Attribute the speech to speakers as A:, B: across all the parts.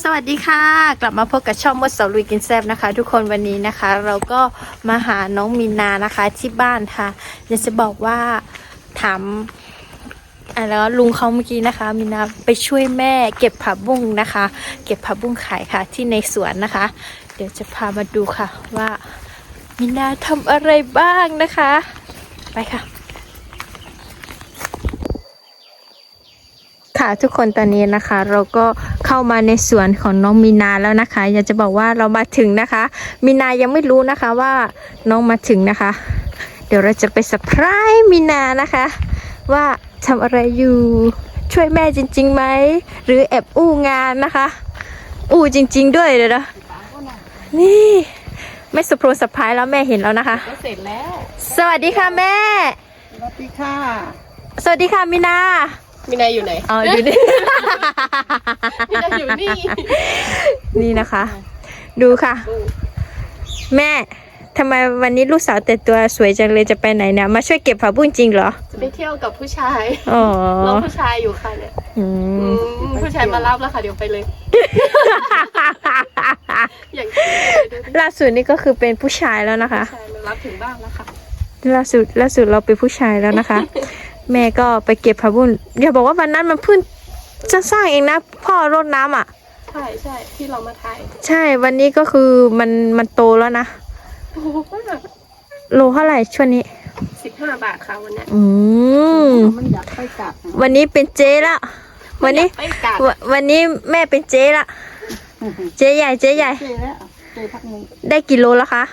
A: สวัสดีค่ะ กลับมาพบกับช่องมดสาวลุยกินแซบนะคะ ทุกคนวันนี้นะคะ เราก็มาหาน้องมีนานะคะที่บ้านค่ะอยากจะบอกว่าถามอะไรวลุงเขาเมื่อกี้นะคะมีนาไปช่วยแม่เก็บผักบุ้งนะคะ เก็บผักบุ้งขายค่ะ ที่ในสวนนะคะ เดี๋ยวจะพามาดูค่ะว่ามีนาทำอะไรบ้างนะคะ ไปค่ะ ค่ะทุกคนตอนนี้นะคะ เราก็เข้ามาในสวนของน้องมีนาแล้วนะคะ อยากจะบอกว่าเรามาถึงนะคะ มีนายังไม่รู้นะคะว่าน้องมาถึงนะคะ เดี๋ยวเราจะไปเซอร์ไพรส์มีนานะคะ ว่าทำอะไรอยู่ช่วยแม่จริงๆไหมหรือแอบอู้งานนะคะ อู้จริง ๆ ด้วยเลยนะนี่ไม่สโปรสไพรส์แล้วแม่เห็นแล้วนะคะ
B: ก็เสร็จแล้ว
A: สวัสดีค่ะแม่
B: สวัสดีค่ะ
A: สวัสดีค่ะมีนา
B: มีนายอยู่ไหน
A: อ๋ออยู่นี่
B: มีนายอยู่นี่
A: นี่นะคะ ดูค่ะ แม่ทำไมวันนี้ลูกสาวแต่งตัวสวยจังเลยจะไปไหนเนี่ยมาช่วยเก็บผักบุ้งจริงเหรอ
B: จะไปเที่ยวกับผู้ชาย
A: อ๋อ
B: รอผู้ชายอยู่ค่ะเนี่ย
A: อื
B: อื
A: ม
B: มผู้ชายมารับแล้วค่ะเดี๋ยวไปเลยอย่างที่ดูดิ
A: ล่าสุดนี่ก็คือเป็นผู้ชายแล้วนะคะ
B: ผู้ชายมารับถึงบ้านแล้วค่ะ
A: ล่าสุดล่าสุดเราเป็นผู้ชายแล้วนะคะ แม่ก็ไปเก็บผักบุ้งอย่าบอกว่าวันนั้นมันเพิ่งจะสร้างเองนะ พ่อรดน้ำอะ
B: ใช่ใช่ที่เรามาถ่าย
A: ใช่วันนี้ก็คือมันมันโตแล้วนะ
B: โอ้โห
A: โลเท่าไหร่ช่วงนี้
B: สิบห้าบาทค่ะวันเนี้ย
A: อืม
C: มันอยากไปกลับ
A: วันนี้เป็นเจ๊ละวันนี้
B: ไปกัด
A: ววันนี้แม่เป็นเจ๊ละเจ๊ใหญ่เจ๊ใหญ่
C: เจแล้วเจพักหนึง
A: ได้กี่โลแล้วคะ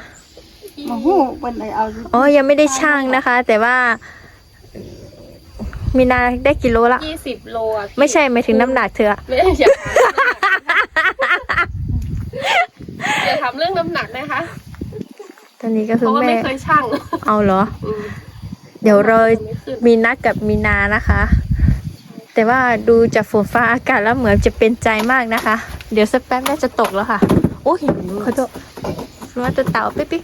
C: มาหู้วันไหนเอา
A: อ๋อ ยังไม่ได้ช่างนะคะ แต่ว่า มีนาได้กี่โลละ
B: ยี่สิบโลอะพี่
A: ไม่ใช่ไม่ถึงน้ำหนักเธออะ
B: ไม่ได้อย่าอย่าทำเรื่องน้ำหนักนะคะ
A: ตอนนี้ก็
B: เพ
A: คือ
B: ราะว่า
A: แม่
B: ไม่เคยช่าง
A: เอาเหรอ
B: อืม
A: เดี๋ยวเรา
B: ไม่ขึ้น
A: มีนัดกับมีนานะคะ แต่ว่าดูจากฝนฟ้าอากาศแล้วเหมือนจะเป็นใจมากนะคะ เดี๋ยวสักแป๊บน่าจะตกแล้วค่ะโอ้ยขอโทษว่าจะเต่าปิ๊กปิ๊ก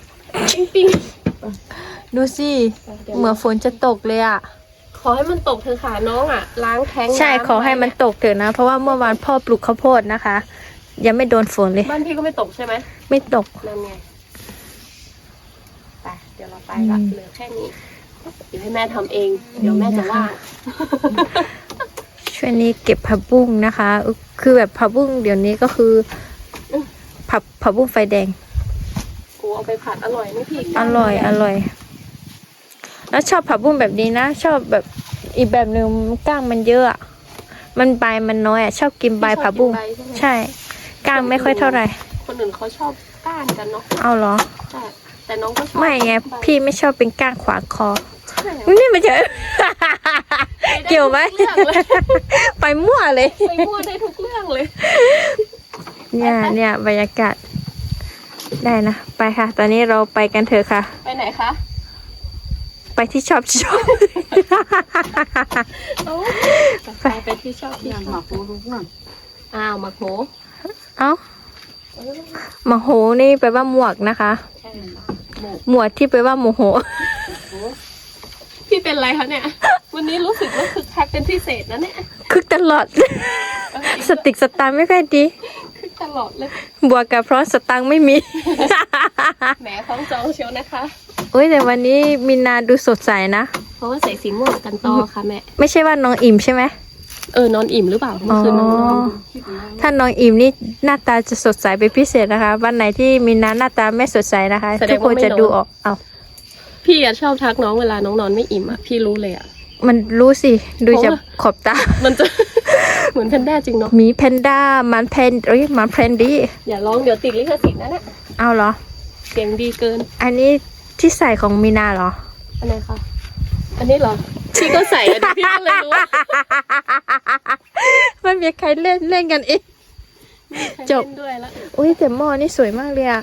B: ปิ๊งปิ๊ง
A: ดูสิเหมือนฝนจะตกเลยอะ
B: ข อให้มันตกเถอะค่ะน้องอะ ล้างแท้ง
A: ใช่
B: น้ำ
A: ขอให้มันตกเถอะนะ เพราะว่าเมื่อวานพ่อปลูกข้าวโพดนะคะ ยังไม่โดนฝนเลย
B: บ้านพี่ก็ไม่ตกใช่ไหม
A: ไม่ตก
B: นั่นไงไปเดี๋ยวเราไปละ
A: อืม
B: เหลือแค่นี้เดี๋ยวให้แม่ทำเอง เดี๋ยวแม่จะว่าง
A: ช่วงนี้เก็บผักบุ้งนะคะ คือแบบผักบุ้งเดี๋ยวนี้ก็คือผักผักบุ้งไฟแดง
B: กูเอาไปผัดอร่อยไหมพี่
A: อร่อยอร่อย แล้วชอบผักบุ้งแบบนี้นะ ชอบแบบ อีกแบบหนึ่งก้างมันเยอะอะมันใบมันน้อยอะชอบกินใบผักบุ้ง
B: ชอบกินใบใช่ไหม
A: ใช่ก้างไม่ค่อยเท่าไหร่
B: คนอื่นเขาชอบก้านกันเนาะ
A: เอาเหรอ
B: ใช่แต่น้องก็ชอบ
A: ไม่ไง
B: ใบ
A: พี่ไม่ชอบเป็นก้างขวางคอ
B: ใช่
A: นี่มันจะ เกี่ยวไหม
B: ด้ทุกเรื่องเลย
A: ไปมั่วเลย
B: ไปมั่วได้ทุกเรื่องเลย
A: เนี่ยเนี่ยบรรยากาศได้นะ ไปค่ะ ตอนนี้เราไปกันเถอะค่ะ
B: ไปไหนคะ
A: ไปที่ชอบชอบ
B: ไปไปที่ชอบที่
C: อย่าง
B: ช
C: ห
B: อ
C: มา
B: บ
C: ฟูรุกนั่น
B: อ้าวมาโห
A: เอ้าหมโหนี่แปลว่าหมวกนะคะ
B: หม
A: วกที่แปลว่าโมโห
B: พี่เป็นไรคะเนี่ย วันนี้รู้สึกว่าคึกคักเป็นพิเศษนะเนี่ย
A: คึกตลอด สติกสตางค์ไม่ค่อยดี
B: คึกตลอดเลย
A: บวกกับเพราะสตังค์ไม่มี
B: แหมท้องจองเชียวนะคะ
A: โอ้ยแต่วันนี้มินาดูสดใสนะ
B: เพราะว่าใส่สีม่วงกันต่อค่ะแม่
A: ไม่ใช่ว่าน้องอิ่มใช่ไหม
B: เออนอนอิ่มหรือเปล่าเมื่อคืนน้องนอน
A: ถ้าน้องอิ่มนี่หน้าตาจะสดใสเป็นพิเศษนะคะ วันไหนที่มินาหน้าตาไม่สดใสนะคะทุกคนจะดูออก เอา
B: พี่อะชอบทักน้องเวลาน้องนอนไม่อิ่มอะพี่รู้เลยอะ
A: มันรู้สิ ดูจาก
B: เพราะว่า
A: ขอบตา
B: มันจะเหมือนแพนด้าจริงเนาะ
A: หมีแพนด้ามันแพนเอ้ยมันแพนดี
B: อย่าร้องเดี๋ยวติดลิขสิทธิ์นะเนี่ย
A: เอาเหรอ
B: เสียงดีเกิน
A: อันนี้ที่ใส่ของมินาเหรอ
B: อันไหนคะ อันนี้เหรอพี่ก็ใส่อะดิพี่ก็เลยรู้ว่า
A: ไม่มีใครเล่นเล่นกันเองจบ
B: เล่นด้วยแล้ว
A: อุ้ยแต่หม้อนี่สวยมากเลยอะ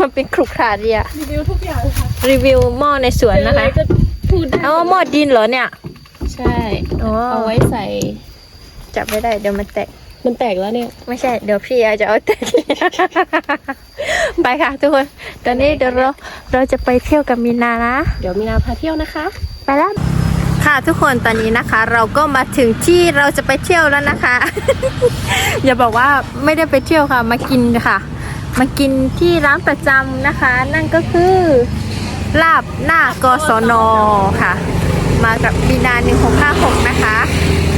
A: มันเป็นครุขระดีอะ
B: รีวิวทุกอย่างค่ะ
A: รีวิวหม้อในสวน
B: เป็น
A: นะ
B: อะไร
A: คะ
B: ก็พูดได้
A: เอาหม้อดินเหรอเนี่ย
B: ใช่
A: อ๋อ
B: เอาไว้ใส่
A: จับไม่ได้เดี๋ยวมันแตก
B: มันแตกแล้วเนี่ย
A: ไม่ใช่เดี๋ยวพี่อาจจะเอาแตกไปค่ะทุกคน ตอนนี้เดี๋ยวเราเราจะไปเที่ยวกับมีนานะ
B: เดี๋ยวมีนาพาเที่ยวนะคะ
A: ไปแล้ว ค่ะทุกคนตอนนี้นะคะ เราก็มาถึงที่เราจะไปเที่ยวแล้วนะคะ อย่าบอกว่าไม่ได้ไปเที่ยวค่ะมากินค่ะ มากินที่ร้านประจำนะคะ นั่นก็คือลาบหน้ากศนค่ะ มากับบีนา1656นะคะ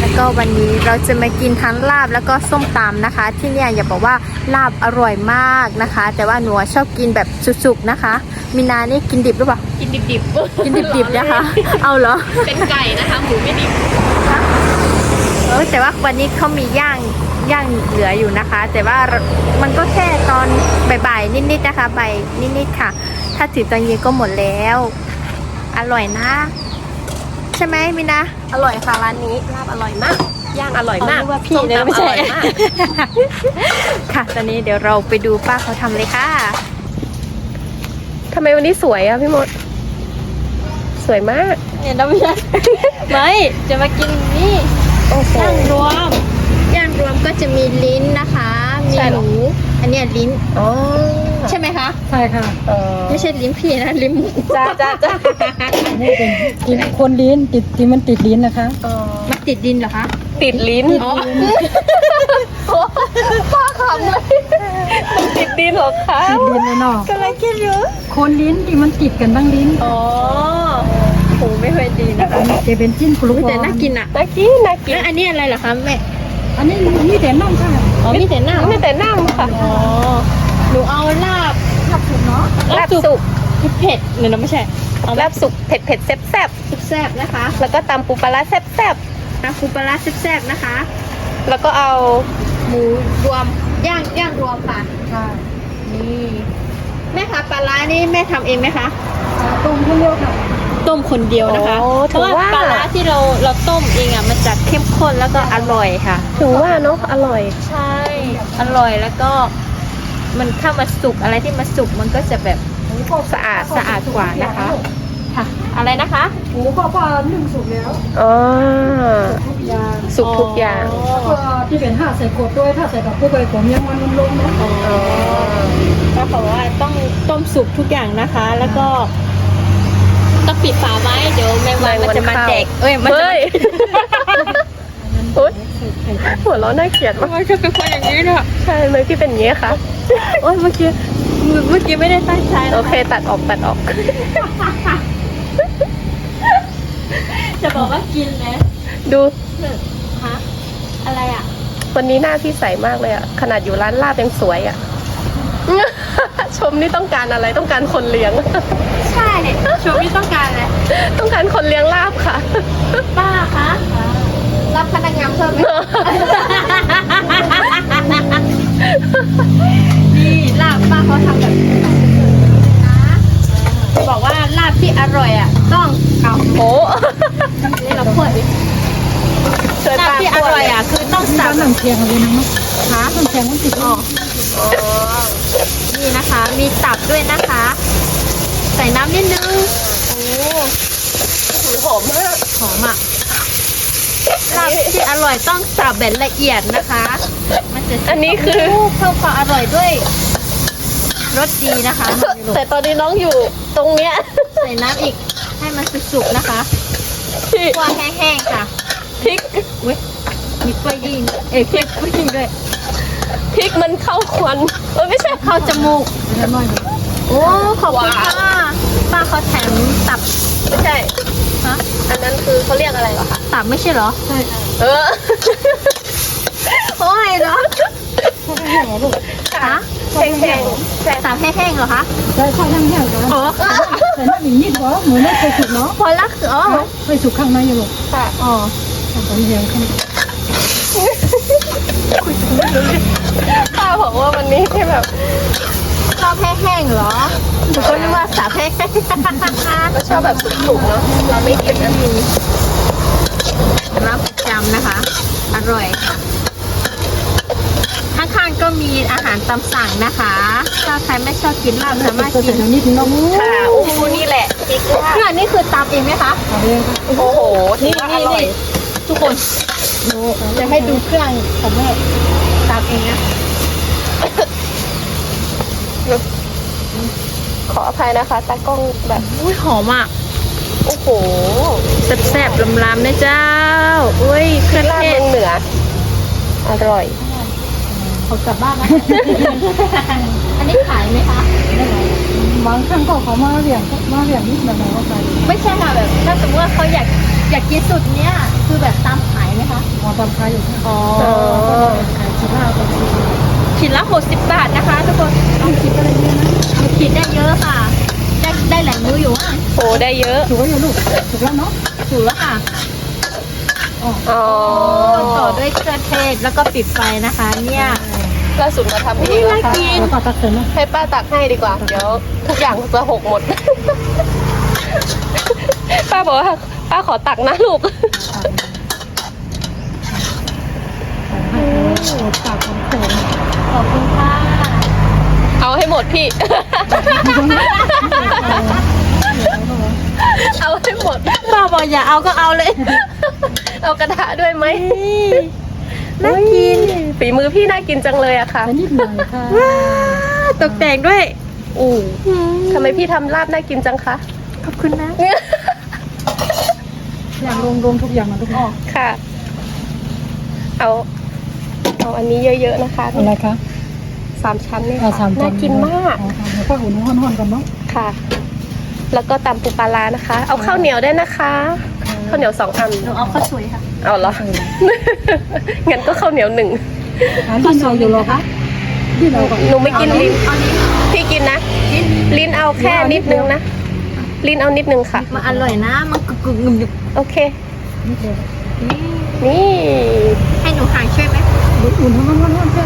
A: แล้วก็วันนี้เราจะมากินทั้งลาบแล้วก็ส้มตำนะคะ ที่เนี่ยอย่าบอกว่าลาบอร่อยมากนะคะ แต่ว่าหนูชอบกินแบบสุกๆนะคะมีนานี่กินดิบหรือเปล่า
B: กินดิบๆ
A: กินดิบๆนะคะ เอาเหรอ
B: เป็นไก่นะคะหมูไม่ดิบ
A: เออแต่ว่าวันนี้เขามีย่าง ย่างเหลืออยู่นะคะ แต่ว่ามันก็แค่ตอนบ่ายๆนิดๆนะคะบ่ายนิดๆค่ะ ถ้าถือตอนเย็นก็หมดแล้ว อร่อยนะ ใช่ไหมมินะ
B: อร่อยค่ะร้านนี้ลาบอร่อยมากย่างอร่อยมาก
A: อ๋อนึกว่าพี่
B: ส้ม
A: นะ
B: ตำ
A: ไม่
B: อ
A: ใช่
B: ร่อยมาก
A: ค่ะ ตอนนี้เดี๋ยวเราไปดูป้าเขาทำเลยค่ะ
B: ทำไมวันนี้สวยอะพี่มด สวยมาก
A: เนี่ยเราไม่ใช่ไม่จะมากินนี่
B: โอ้โห
A: ย่างรวมย่าง รวมก็จะมีลิ้นนะคะ มี
B: ใช่เห
A: ห
B: รอ
A: มูอันเนี้ยลิ้น
B: อ๋อ
A: ใช่ไหมคะ
C: ใช่ค่ะ
B: เออ
A: ไม่ใช่ลิ้นพี่นะลิ้นหมู
B: จ้าจ้าจ้า
C: อันนี้เป็นกินคนลิ้นติดที่มันติดลิ้นนะคะ
B: เออ
A: มันติดดินเหรอคะ
B: ติดลิ้น
A: อ๋อ
B: ป้าขำเลยมันติดดินเหรอคะ
C: ติดลิ้นเลยเนาะ
A: กำลังคิดอยู่
C: คนลิ้นที่มันติดกันทั้งลิ้น
A: อ๋อโหไม่เคยดีนะคะ
C: จะเป็นจิ้นกรุบ
A: อุ๊ยแต่น่ากินอะ
B: น่ากินน่ากิน
A: แล้วอันนี้อะไรเหรอคะแม่
C: อันนี้มีแต่น่องค่ะ
A: อ๋อมีแต่หน้า
B: ไม่แต่นั่งค่ะ
A: อ๋อหนูเอาลาบ
C: ขับสุดเนาะ
B: ลาบสุก
A: เผ็ดหรือไม่ใช่เอา
B: ลาบสุกเผ็ดเผ็ดแซ่บแซ่บ
A: แซ่บๆนะคะ
B: แล้วก็ตำปูปลาร้าแซ่บแซ่บ
A: น้ำปูปลาร้าแซ่บๆนะคะ
B: แล้วก็เอา
A: หมูรวมย่างย่างรวมค่ะ
C: ค่ะ
A: นี่แม่คะปลาร้านี่แม่ทำเองไหมคะ
C: ต้มคนเดียวค่ะ
A: ต้มคนเดียวนะคะ
B: โอ้
A: เพ
B: ถื
A: ราะ
B: อ
A: ว่า
B: ว่า
A: ปลาร้าที่เราเราต้มเองอะมันจะเข้มข้นแล้วก็อร่อยค่ะ
B: ถึงว่าเนาะอร่อย
A: ใช่ อร่อยแล้วก็มันถ้ามาสุกอะไรที่มาสุกมันก็จะแบบสะอาดสะอาดกว่านะคะค่ะ อะไรนะคะ
C: หมูก็พอนึ่งสุกแล้ว
B: อ๋อ
C: ทุกอย่าง
B: สุกทุกอย่าง
A: อ๋อ
C: ก็ที่เป็นห้าใส่กบด้วยถ้าใส่กับผู้ใบผมยังมันมันลงนะ
A: อ๋อ ก็บอกว่าต้องต้มสุกทุกอย่างนะคะ แล้วก็ ต้องปิดฝาไว้ เดี๋ยวแมงวันมันจะมาแดกเอ้ย มันจะ
B: เฮ้ยอุ๊ยหัวเราะน่าเกลียดมาก
A: มันจะเป็นคนอย่างนี้เนอะ
B: ใช่เมื่อกี้เป็นอย่างนี้ค่ะ
A: โอ้ยเมื่อกี้เมื่อกี้ไม่ได้ตั้งใจนะ
B: โอเค ตัดออกตัดออก
A: จะบอกว่ากินนะ
B: ดู
A: ฮะอะไรอะ
B: วันนี้หน้าพี่ใสมากเลยอะขนาดอยู่ร้านลาบยังสวยอะ ชมนี่ต้องการอะไรต้องการคนเลี้ยง
A: ใช่ชมที่ต้องการอะไร
B: ต้องการคนเลี้ยงลาบค่ะ
A: ป้าคะรับพนักงานเพิ่มไหมนี่ลาบป้าเขาทำแบบนี้นะจะบอกว่าลาบที่อร่อยอะ ต้องเอา
B: โอ้
A: นี่เราพูดดิ
B: ช่วย
A: ลาบ
B: ป้า
A: ที่อ
B: พูด
A: ร่อยอะ คือต้อง
C: นี่
A: สั
C: ก็
A: บ
C: หนังเชียงเลยนะขาหนังเชียงมันติดอ๋อ
A: นี่นะคะ มีตับด้วยนะคะ ใส่น้ำนิดนึง โอ้
B: หอมมาก
A: หอมอะลาบที่อร่อยต้องสับแบบละเอียดนะคะ มันจะ
B: อันนี้คือ
A: เพิ่มความอร่อยด้วยรสดีนะคะ
B: แต่ตอนนี้น้องอยู่ตรงเนี้ย
A: ใส่น้ำอีกให้มันสุกๆนะคะ
B: ที่
A: คั่วแห้งๆค่ะ
B: พริก
A: อุ้ยมีกล้วยยิงเอ้ยพริกกล้วยยิงด้วย
B: พริกมันเข้าควันเออไม่ใช่
A: เข้าจมูก
C: แล้วน้อย
A: โอ้ขอบคุณ
B: ว้าว
A: ค่ะป้าเขาแถมตับ
B: ไม่ใช่
A: ฮะ
B: อันนั้นคือเขาเรียกอะไรเหรอคะ
A: ตับไม่ใช่เหรอ
C: ใช่ค่ะ
B: เออ
A: โอ้ยเหรอ
C: แห้งๆลูก
A: ฮะ
B: แห้งๆใช่
A: ตับแห้งๆเหรอคะ
C: ใช่ข้าวแห้งๆกัน
A: อ๋อ
C: แต่น้ำอีกนิดวะเหมือนไม่เคยสุกเนาะ
A: พอละคืออ๋อ
C: เคยสุกข้างในอยู่ลูก
B: ค่ะ
A: อ๋อ
C: ตอนเย็นข้าง
B: ป้าบอกว่าวันนี้ที่แบบ
A: ชอบแห้งๆเหรอหนูก็นึกว่าสับแห้ง
B: ก็ชอบแบบสุกๆเนาะเราไม่กินนะ
A: รับประจำนะคะ อร่อยข้างๆก็มีอาหารตามสั่งนะคะถ้าใครไม่ชอบกินลาบสามารถ
C: ก็
A: กิ
C: แต่
A: น
C: นิดนึงเนาะ
B: ค่ะโอ้โหนี่แหละพริกลาบ
A: เครื่องนี่คือตำเองไหมคะ
C: เอาเองค่ะ
B: โอ้โห นี่นี่นี่
A: ทุกคน จะให้ดูเครื่องของแม่ตำเองนะ
B: ขออภัยนะคะ ตากล้องแบบ
A: อุ้ยหอมอะ
B: โอ้โห
A: แซ่บๆลำๆนะเจ้า อุ้ยเครื่อง
B: ลาบ
A: เท
B: เมื
A: ศ
B: องเหนือ อร่อย
C: เขากลับบ้านนะ
A: อันนี้ขายไหมคะ
C: บางครั้งก็เขามาเรียงมาเรียงนิดหน่อยก็ไป
A: ไม่ใช่ค่ะแบบ ถ้าสมมติว่าเขาอยาก อยากกินสุดเนี้ยคือแบบตามขายไหมคะ
C: พอทำขายอยู่ที่
A: อ๋อ
C: ขายชิ้นละประมาณ
A: ชิ้นละ60บาทนะคะ ทุกคน
C: ต้องคิดอะไรเยอะนะ
A: คิดได้เยอะค่ะ ได้ได้หลายมื้ออยู่อะ
B: โหได้เยอะ
C: ถูกแล้วลูกถูกแล้วเนาะ
A: ถูกแล้วค่ะ
B: อ๋อ
A: ต่อด้วยเครื่องเทศแล้วก็ปิดไฟนะคะ เนี่ย
B: ล่าสุดมาทำเองแล้วค่ะ
C: แล้วก็ตัดเสร็จนะ
B: ให้ป้าตักให้ดีกว่า เดี๋ยวทุกอย่างจะหกหมด ป้าบอกว่า ป้าขอตักนะลูก
C: ปากของโขง
A: ขอบคุณค่ะ
B: เอาให้หมดพี่ เอาให้หมด
A: ป้าบอกอย่าเอาก็เอาเลย
B: เอากระทะด้วยไหม
A: น่ากิน
B: ฝีมือพี่น่ากินจังเลยอะค่ะ
C: ไปนิดหน่อยค่ะ
A: ว้าตกแต่งด้วย
B: อู้ทำไมพี่ทำลาบน่ากินจังคะ
A: ขอบคุณนะ
C: อย่างรวมรวมทุกอย่างนะทุกคน
B: ค่ะ เอาเอาอันนี้เยอะๆนะคะ
C: อะไรคะ
B: สามชั้นเนี่ย
C: เอา
B: ค่ะ
C: สามจ
B: น่ากินมาก
C: ข้าวอุ่นห้อนๆกันเนาะ
B: ค่ะ แล้วก็ตำปูปลาร้านะคะ เอาข้าวเหนียวได้วยนะคะข้าวเหนียวสองอัน
A: หนูเอาข้าวสวยค่ะ
B: เอาเหรองั้นก็ข้าวเหนียวหนึ่ง
C: อันที่เราอยู่หรอคะที่เราก่อน
B: หนูไม่กินลิ้น
A: เอาลิ้น
B: พี่กินนะ ลิ้นเอาแค่นิดนึงนะ ลิ้นเอานิดนึงค่ะ
A: มันอร่อยนะ มันกรึกกรึกงึมอยู่
B: โอเค
C: นิดเดียว
B: นี่
A: ให้หนูห่างช่วยไหม
C: อุ่นห้อนๆๆๆแค่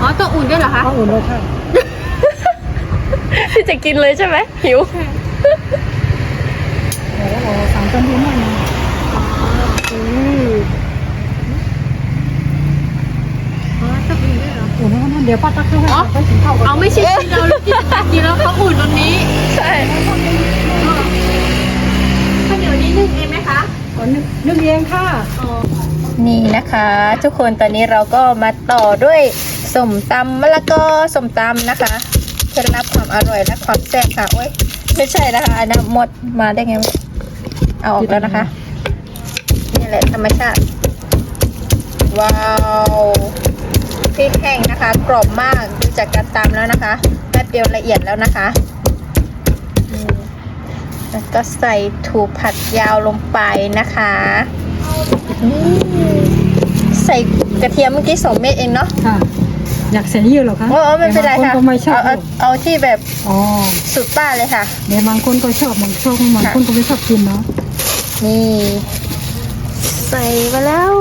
A: อ๋อต้องอุ่นด้วยเหรอคะ
C: ข้าวอุ่นเลยค่ะ
B: พี่จะกินเลยใช่ไหมหิว
C: โอ้โหสามชั้นดีมากนะ
B: อืม
A: อ๋อต้องอุ่นด้วยเหรอ
C: อุ่นห้อนๆเดี๋ยวป้าตักข้าวให้ไปกินข้าวก่อน
A: เอาไม่ใช่กินเรากินกินแล้วเขาอุ่นตรงนี้
B: ใช่
A: ข้าวเห นียวนี้นึ่งเองไหมคะ
C: ก่อนนึกนึกเองค่ะ
A: นี่นะคะ ทุกคนตอนนี้เราก็มาต่อด้วยสมตำมะละกอสมตำนะคะเคล็ดลับความอร่อยและความแซ่บค่ะโอ้ยไม่ใช่นะคะอันนั้นหมดมาได้ไงวะเอาออกแล้วนะคะ นี่แหละธรรมชาติ ว้าวพริกแห้งนะคะ กรอบมากดูจากการตำแล้วนะคะแป๊บเดียวละเอียดแล้วนะคะอืม แล้วก็ใส่ถั่วผัดยาวลงไปนะคะนี่ใส่กระเทียมเมื่อกี้สองเม็ดเองเนาะ
C: ค่ะ อยากใส่เยอะเหรอคะ
A: โอ้ไม่เป็นไรค่ะ
C: บางคนก็ไม่ชอบ
A: เอาเอาเอาที่แบบ
C: อ๋อ
A: สุดป้าเลยค่ะ
C: เดี๋ยวบางคนก็ชอบบางชอบบางคนก็ไม่ชอบกินเนาะ
A: นี่ ใส่มาแล้ว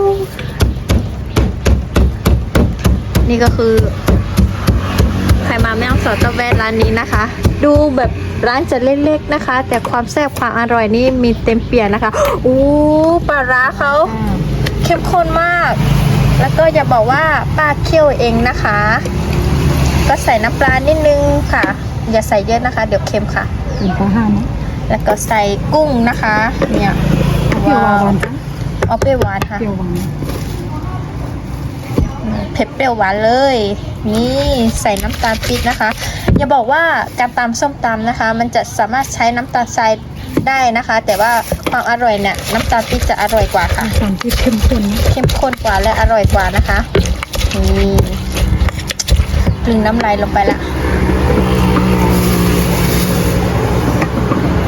A: นี่ก็คือ ใครมาแม่ฮ่องสอนต้องแวะร้านนี้นะคะ ดูแบบร้านจะเล็กๆนะคะ แต่ความแซ่บความอร่อยนี่มีเต็มเปี่ยมนะคะอู้ปลาร้าเขาเข้มข้นมาก แล้วก็อย่าบอกว่าป้าเคี่ยวเองนะคะ ก็ใส่น้ำปลานิดนึงค่ะ อย่าใส่เยอะนะคะ เดี๋ยวเค็มค่ะ
C: เป็นปลาห้าเนาะ
A: แล้วก็ใส่กุ้งนะคะ เนี่ย
C: เปรี้ยวหวาน
A: เอาเปรี้ยวหวานค่ะ
C: เปรี้ยวหวาน
A: เผ็ดเปรี้ยวหวานเลย นี่ใส่น้ำตาลปี๊บนะคะ อย่าบอกว่าการตำส้มตำนะคะ มันจะสามารถใช้น้ำตาลทรายได้นะคะ แต่ว่าความอร่อยเนี่ยน้ำตาลปี๊บจะอร่อยกว่าค่ะ
C: สารที่เข้มข้นนะ
A: เข้มข้นกว่าและอร่อยกว่านะคะนี่กลืนน้ำลายลงไปละ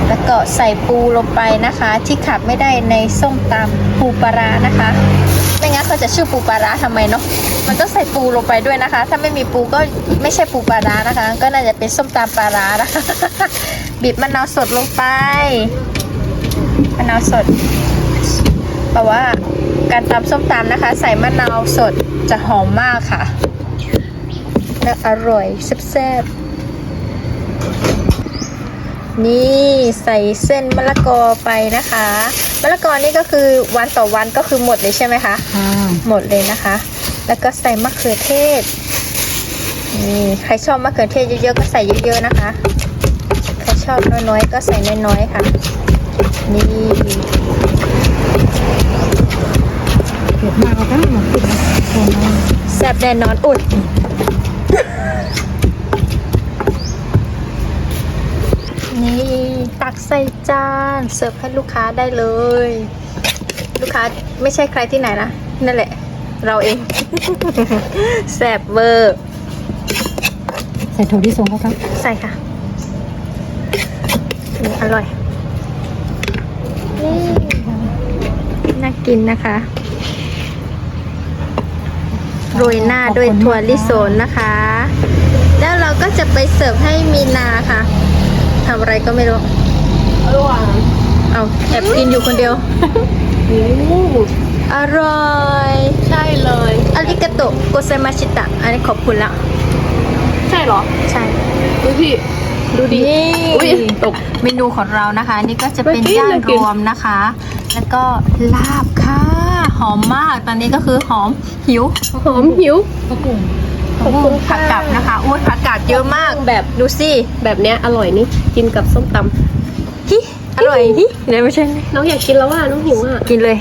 A: แล้วก็ใส่ปูลงไปนะคะ ที่ขาดไม่ได้ในส้มตำปูปลาร้านะคะ ไม่งั้นเขาจะชื่อปูปลาร้าทำไมเนาะมันต้องใส่ปูลงไปด้วยนะคะ ถ้าไม่มีปูก็ไม่ใช่ปูปลาร้านะคะ ก็น่าจะเป็นส้มตำปลาร้านะคะบีบมะนาวสดลงไปมะนาวสดเพราะว่าการตำส้มตำนะคะ ใส่มะนาวสดจะหอมมากค่ะและอร่อยแซ่บๆ นี่ใส่เส้นมะละกอไปนะคะมะละกอนี่ก็คือวันต่อวันก็คือหมดเลยใช่ไหมคะ
C: ค่ะ
A: หมดเลยนะคะ แล้วก็ใส่มะเขือเทศนี่ใครชอบมะเขือเทศเยอะๆก็ใส่เยอะๆนะคะใครชอบน้อยๆก็ใส่น้อยๆค่ะ นี่
C: เผ็ดมากเอาค่ะมากินนะคนนะ
A: แซ่บแน่นอนอุด นี่ตตักใส่จานเสิร์ฟให้ลูกค้าได้เลย ลูกค้าไม่ใช่ใครที่ไหนนะ นั่นแหละ เราเองแซ่บเวอร์
C: ใส่ถั่วที่สงเขาครับ
A: ใส่ค่ะอืมอร่อย นี่น่ากินนะคะโรยหน้าด้วยถั่วลิสงนะคะ แล้วเราก็จะไปเสิร์ฟให้มีนาค่ะ ทำอะไรก็ไม่รู้
B: อร่อย
A: เอาแอบกินอยู่คนเดียว
B: โอ้
A: อร่อย
B: ใช่เลย
A: อาริกาโตะโกเซมาชิตะ อันนี้ขอบคุณละ
B: ใช่เหรอ
A: ใช่
B: ดูพี่ดูดิ
A: นี่
B: อุ้ยตก
A: เมนูของเรานะคะ นี่ก็จะเป็น
B: เมื่อกี้
A: ย่าง
B: เรากิ
A: ร
B: น
A: วมนะคะ แล้วก็ลาบค่ะ หอมมาก ตอนนี้ก็คือหอมหิว
B: หอมหิว
C: ก็ปรุง
B: ขอบคุณ
A: ผั
B: ค่ะ
A: กกาดนะคะอุ้ยผักกาด เยอะมาก
B: แบบ
A: ดูสิ
B: แบบเนี้ยอร่อยนี่กินกับส้มต
A: ฮิอร่อยฮิเดี๋ยวไม่ใช่ำ
B: น้องอยากกินแล้วว่าน้องหิวอะ
A: กินเลย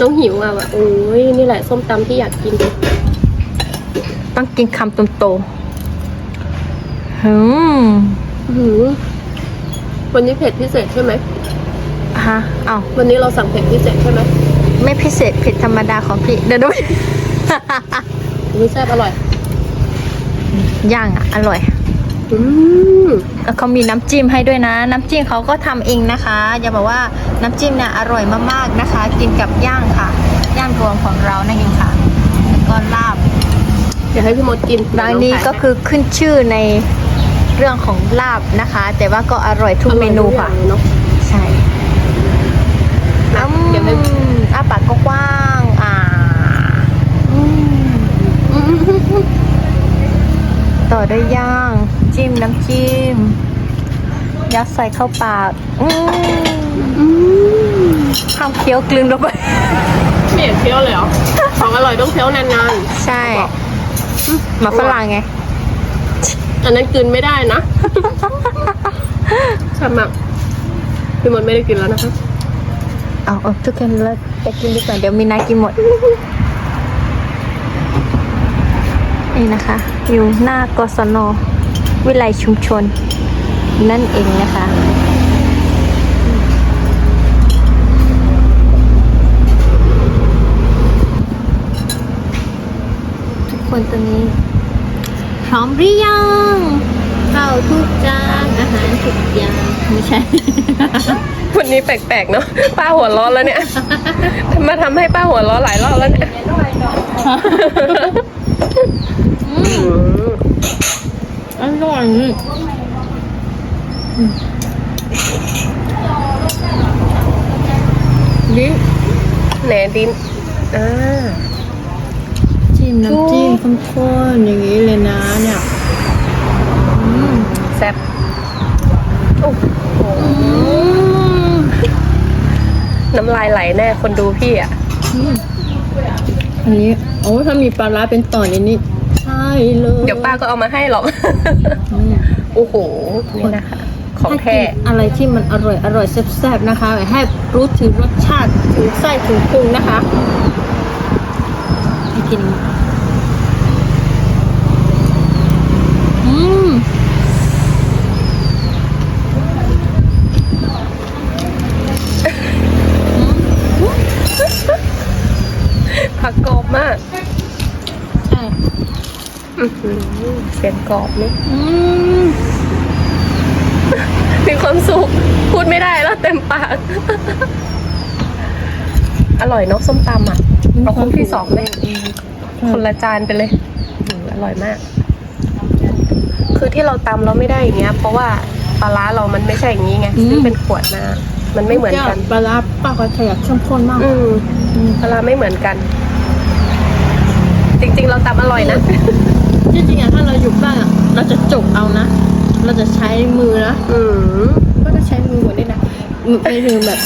B: น้องหิวอะแบบโอ้ยนี่แหละส้มตำที่อยากกิน
A: ต้องกินคำโตๆหืม
B: หือวันนี้เผ็ดพิเศษใช่ไหม
A: ฮะเอา
B: วันนี้เราสั่งเผ็ดพิเศษใช่ไหม
A: ไม่พิเศษเผ็ดธรรมดาของพี่เดี๋ยวดู
B: ไม่แซ่บอร่อย
A: ย่างอะ อร่อย
B: อืม
A: แล้วเขามีน้ำจิ้มให้ด้วยนะ น้ำจิ้มเขาก็ทำเองนะคะอย่าบอกว่าน้ำจิ้มเนี่ยอร่อยมากๆนะคะ กินกับย่างค่ะ ย่างรวมของเรานั่นเองค่ะแล้วก็ลาบ
B: เดี๋ยวให้พี่มดกิน
A: ร้านนี้ก็คือขึ้นชื่อในเรื่องของลาบนะคะ แต่ว่าก็อร่อยทุกเมนูค่ะ
B: เนาะ
A: ใช่
B: อะ
A: อืม
B: เดี๋ยวให้
A: อ้าปากก็กว้างอ่าอืม
B: อืม
A: ต่อด้วยย่าง จิ้มน้ำจิ้ม ยัดใส่เข้าปากอืม
B: อืม
A: ห้ามเคี้ยวกลืนลงไป
B: ไม่อยากเคี้ยวเลยเหรอของอร่อยต้องเคี้ยวนาน
A: ใช่หมาฝรั่งไง
B: ๆอันนั้นกินไม่ได้นะสมัครพี่มดไม่ได้กินแล้วนะคะ
A: เอาเอาทุกคนเลิกไปกินดีกว่าเดี๋ยวมีนากินหมด นี่นะคะ อยู่หน้ากศนวิไลชุมชน นั่นเองนะคะ ทุกคนตอนนี้ พร้อมหรือยังข้าวทุกจานอาหารทุกอย่างไม่ใช่
B: วันนี้แปลกๆเนาะป้าหัวเร้อนแล้วเนี่ย มาทำให้ป้าหัวเร้อนหลายรอบแล้วเนี่ยอืม
A: อร่อย
B: ลิ้นแหนดินอ่า
C: จิ้มน้ำจิ้มข้นๆอย่างนี้เลยนะเนี่ย
B: แซ่บโอ้โหน้ำลายไหลแน่คนดูพี่อะ
C: อันนี้ โอ้ถ้ามีปลาร้าเป็นต่อในนี้ ใช่เลย
B: เดี๋ยวป้าก็เอามาให้หรอก
C: อืม
B: โอ้โห นี่นะคะ ของแท้
C: ถ้ากินอะไรที่มันอร่อยอร่อยแซ่บๆนะคะให้รู้ถึงรสชาติถึงไส้ถึงพุงนะคะให้กินอืม
B: ผักกรอบมาก
C: ใช่
B: อื้อหือ เสียงกรอบนี่
C: อืม
B: มีความสุข พูดไม่ได้แล้วเต็มปาก อร่อยเนกส้มตำอะเอาครบที่สองเลยคนละจานไปเลยอืมอร่อยมาก คือที่เราตำเราไม่ได้อย่างเงี้ย เพราะว่าปลาร้าเรามันไม่ใช่อย่างนี้ไงซื้อเป็นขวดมา มันไม่เหมือนกัน
C: ปลาร้าป้าก็ขยับเข้มข้นมาก
B: อืมปลาร้าไม่เหมือนกัน จริง ๆ เราตำอร่อยนะ
C: ที่จริงอะถ้าเราอยู่บ้านอะเราจะจกเอานะ เราจะใช้มือนะ
B: อืม
C: ก็จะใช้มือหมดเลยนะมือไม่ถึงแบบ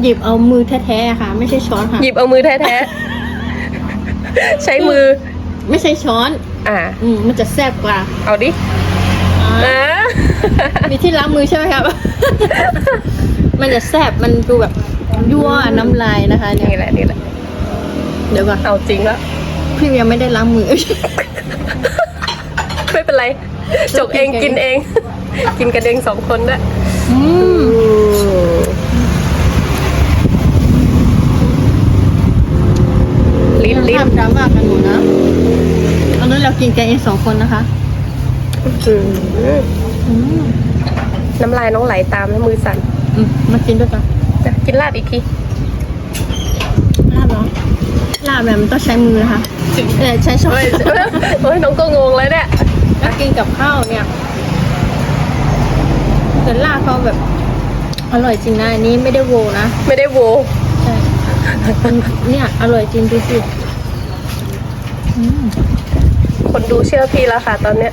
C: หยิบเอามือแท้ๆค่ะ ไม่ใช่ช้อนค่ะ
B: หยิบเอามือแท้ๆ ใช้มือ
C: ไม่ใช่ช้อน
B: อ่า
C: อืมมันจะแซ่บกว่า
B: เอาดิ
C: อ่า
B: อ่า
C: มีที่ล้างมือใช่ไหมครับ มันจะแซ่บมันดูแบบยั่วน้ำลายนะคะเนี่
B: นี่
C: ย
B: แหละนี่แหละ
C: เดี๋ยวก่อน
B: เอาจริงแล้ว
C: พี่ยังไม่ได้ล้างมือ
B: ไม่เป็นไร จกเองกินเอง กินกันเองสองคนด้วย
A: อืม
B: ลิ้นลิ้น
A: ห้ามดราม่ากันหนูนะอันนั้นเรากินกันเองสองคนนะคะ
B: อืม
A: อืม
B: น้ำลายน้องไหลตามแล้วมือสั่น
A: อืมมากินด้วยกัน
B: จะกินลาบอีกที
A: ลาบเหรอ ลาบแบบมันต้องใช้มือนะคะเออใช้ช้อน
B: เฮ้ยเฮ้ยน้องก็งงแล้วเนี่ย
A: ถ้ากินกับข้าวเนี่ยแต่ลาบเขาแบบ อร่อยจริงนะอันนี้ไม่ได้โวนะ
B: ไม่ได้โว
A: ใช่มันเนี่ยอร่อยจริงดูสิอืม
B: คนดูเชื่อพี่แล้วค่ะตอนเนี้ย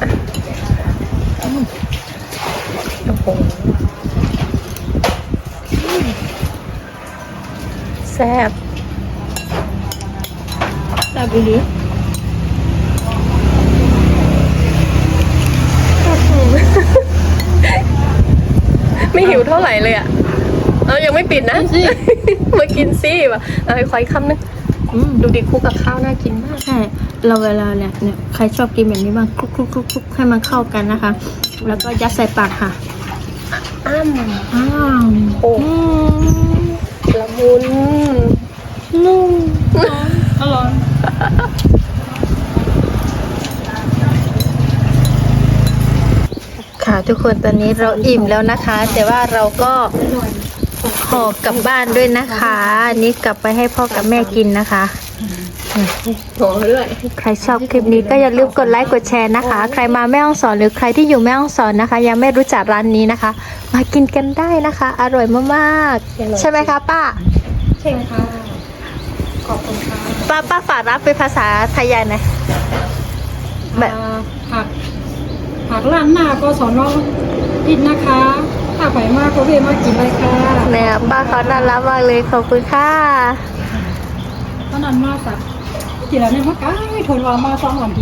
B: โอ้โหแซ่บ
A: แซ่บอีหลี
B: ไม่หิวเท่าไหร่เลยอะ เอายังไม่ปิดนะ มากินซี่ว่ะเอาไปคอยคำนึง
A: อืม
B: ดูดิคลุกกับข้าวน่ากินมาก
A: ใช่ เราเวลาเนี่ยเนี่ยใครชอบกินแบบนี้บ้างคลุกคลุกคลุกคลุกให้มันเข้ากันนะคะ แล้วก็ยัดใส่ปากค่ะ
B: อ้ำ
A: อ้าว
B: โอ้
A: อืม
B: ละมุน
A: นุ่มอร่อย
C: ค่ะ ทุกคนตอนนี้เราอิ่มแล้วนะคะ แต่ว่าเราก็ห่อกลับบ้านด้วยนะคะอันนี้กลับไปให้พ่อกับแม่กินนะคะ
B: โหด้วย
C: ใครชอบคลิปนี้ก็อย่าลืมกดไลค์กดแชร์นะคะ ใครมาแม่ฮ่องสอนหรือใครที่อยู่แม่ฮ่องสอนนะคะ ยังไม่รู้จักร้านนี้นะคะ มากินกันได้นะคะ อร่อยมากๆ ใช่ไหมคะป้า
A: ใช่ค่ะขอบคุณค่ะ
C: ป้าป้าฝากรับเป็นภาษาไทยหน่อยแบบ
D: ผัก ผักร้านหน้าก็สอนน้องอิดนะคะ ถ้าไข่มากก็เวมากินเลยค่ะ
C: เนี่ยป้าเขาน่ารักมากเลยขอบคุณค่ะ
D: ตอนนั้นมาสักกี่แล้วเนี่ยมากายทนว่ามาสองวันที